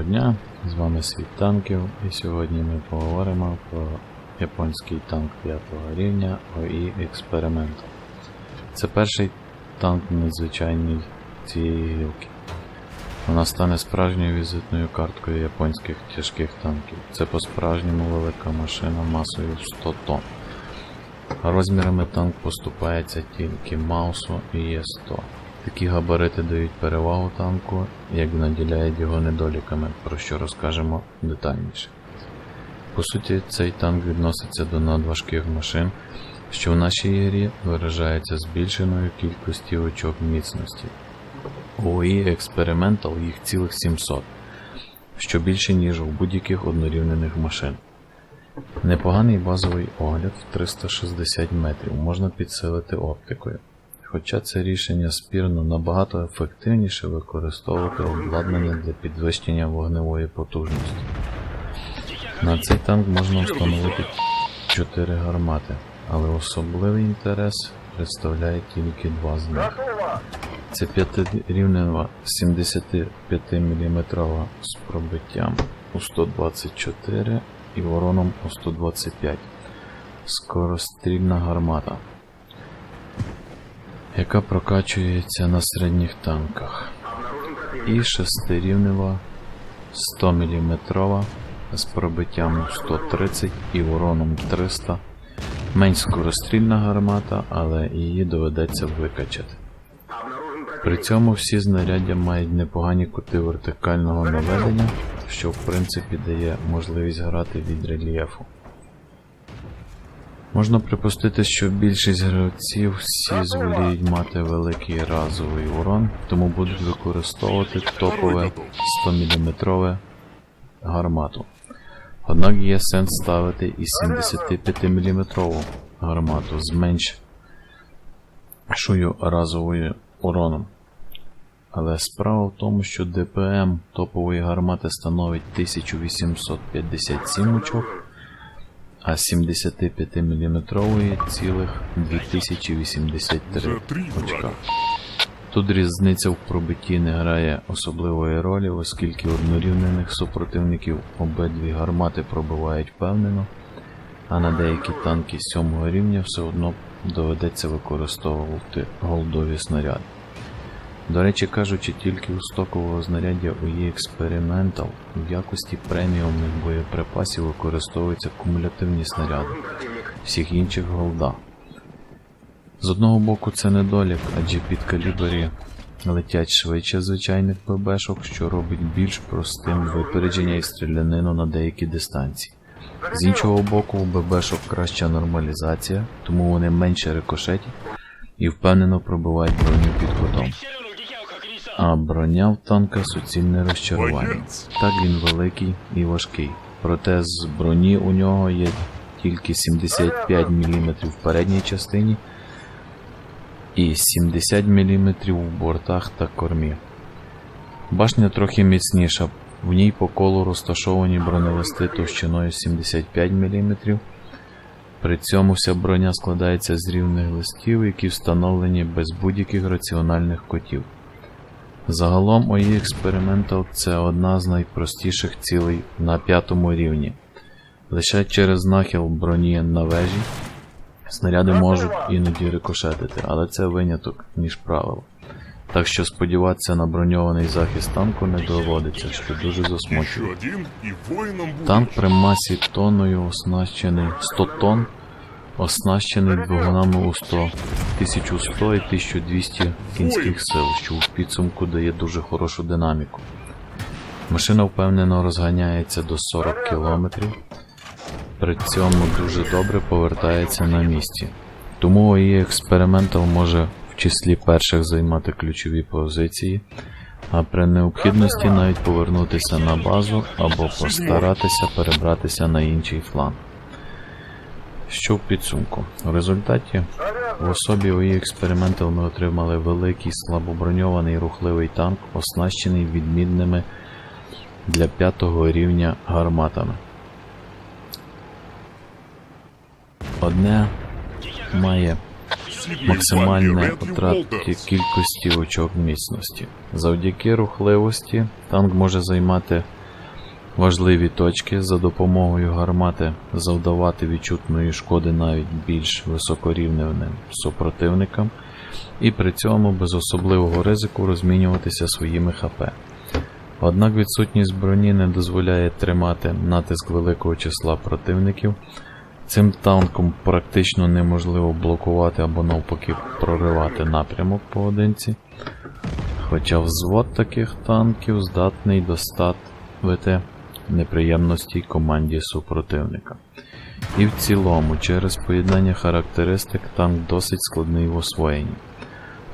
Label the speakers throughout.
Speaker 1: Доброго дня, з вами Світ танків, і сьогодні ми поговоримо про японський танк 5 рівня ОІ Експеримент. Це перший танк надзвичайний цієї гілки. Вона стане справжньою візитною карткою японських тяжких танків. Це по-справжньому велика машина масою 100 тонн. Розмірами танк поступається тільки Маусу і Є100. Такі габарити дають перевагу танку, як наділяють його недоліками, про що розкажемо детальніше. По суті, цей танк відноситься до надважких машин, що в нашій грі виражається збільшеною кількістю очок міцності. У OE Experimental їх цілих 700, що більше, ніж у будь-яких однорівнених машин. Непоганий базовий огляд в 360 метрів можна підсилити оптикою. Хоча це рішення спірно набагато ефективніше використовувати обладнання для підвищення вогневої потужності. На цей танк можна встановити 4 гармати, але особливий інтерес представляє тільки два з них. Це п'ятирівнева 75 мм з пробиттям у 124 і вороном у 125 скорострільна гармата яка прокачується на середніх танках. І шестирівнева 100 мм з пробиттям 130 і вороном 300. Менш скорострільна гармата, але її доведеться викачати. При цьому всі знаряддя мають непогані кути вертикального наведення, що в принципі дає можливість грати від рельєфу. Можна припустити, що більшість гравців всі зволіють мати великий разовий урон, тому будуть використовувати топове 100-мм гармату. Однак є сенс ставити і 75-мм гармату з меншою разовою уроном. Але справа в тому, що ДПМ топової гармати становить 1857 очок, а 75 мм цілих 2083 очка. Тут різниця в пробитті не грає особливої ролі, оскільки однорівнених супротивників обидві гармати пробивають впевнено, а на деякі танки 7 рівня все одно доведеться використовувати голдові снаряди. До речі, кажучи, тільки у стокового знаряддя є Experimental в якості преміумних боєприпасів використовуються кумулятивні снаряди, всіх інших голда. З одного боку це недолік, адже під калібрі летять швидше звичайних ББшок, що робить більш простим випередження і стрілянину на деякі дистанції. З іншого боку, у ББшок краща нормалізація, тому вони менше рикошетять і впевнено пробивають броню під кутом. А броня в танка суцільне розчарування. Так він великий і важкий. Проте з броні у нього є тільки 75 мм в передній частині і 70 мм в бортах та кормі. Башня трохи міцніша, в ній по колу розташовані бронелисти товщиною 75 мм. При цьому вся броня складається з рівних листів, які встановлені без будь-яких раціональних котів. Загалом OE Experimental це одна з найпростіших цілей на п'ятому рівні. Лише через нахил броні на вежі снаряди можуть іноді рикошетити, але це виняток, ніж правило. Так що сподіватися на броньований захист танку не доводиться, що дуже засмучує. Танк при масі тонною оснащений 100 тонн, оснащений двигунами у 100, 1100 і 1200 кінських сил, що в підсумку дає дуже хорошу динаміку. Машина впевнено розганяється до 40 км, при цьому дуже добре повертається на місці. Тому її експериментал може в числі перших займати ключові позиції, а при необхідності навіть повернутися на базу або постаратися перебратися на інший фланг. Що в підсумку? В результаті в особі ОІ експериментів ми отримали великий слабоброньований рухливий танк, оснащений відмінними для п'ятого рівня гарматами. Одне має максимальне втрати кількості очок міцності. Завдяки рухливості танк може займати важливі точки за допомогою гармати завдавати відчутної шкоди навіть більш високорівневним супротивникам, і при цьому без особливого ризику розмінюватися своїми ХП. Однак відсутність броні не дозволяє тримати натиск великого числа противників. Цим танком практично неможливо блокувати або навпаки проривати напрямок поодинці. Хоча взвод таких танків здатний доставити неприємності команді супротивника. І в цілому, через поєднання характеристик танк досить складний в освоєнні.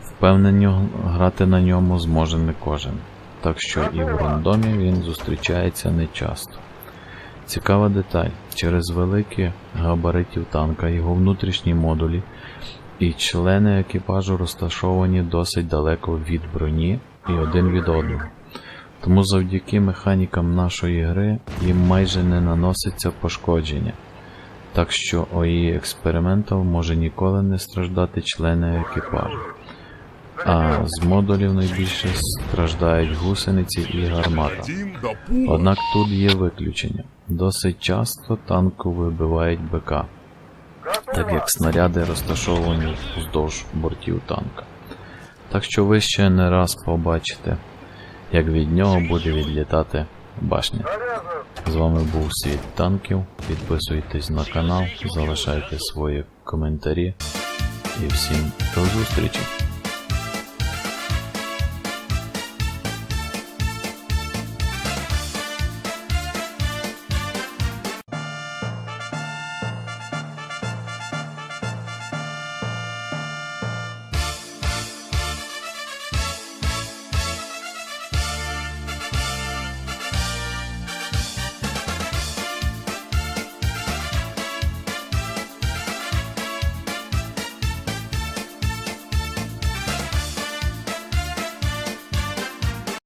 Speaker 1: Впевнено, грати на ньому зможе не кожен, так що і в рандомі він зустрічається нечасто. Цікава деталь, через великі габаритів танка його внутрішні модулі і члени екіпажу розташовані досить далеко від броні і один від одного. Тому завдяки механікам нашої гри їм майже не наноситься пошкодження. Так що ОІ експериментал може ніколи не страждати члени екіпажу. А з модулів найбільше страждають гусениці і гармата. Однак тут є виключення. Досить часто танку вибивають БК, так як снаряди розташовані вздовж бортів танка. Так що ви ще не раз побачите, як від нього буде відлітати башня. З вами був Світ танків. Підписуйтесь на канал, залишайте свої коментарі і всім до зустрічі!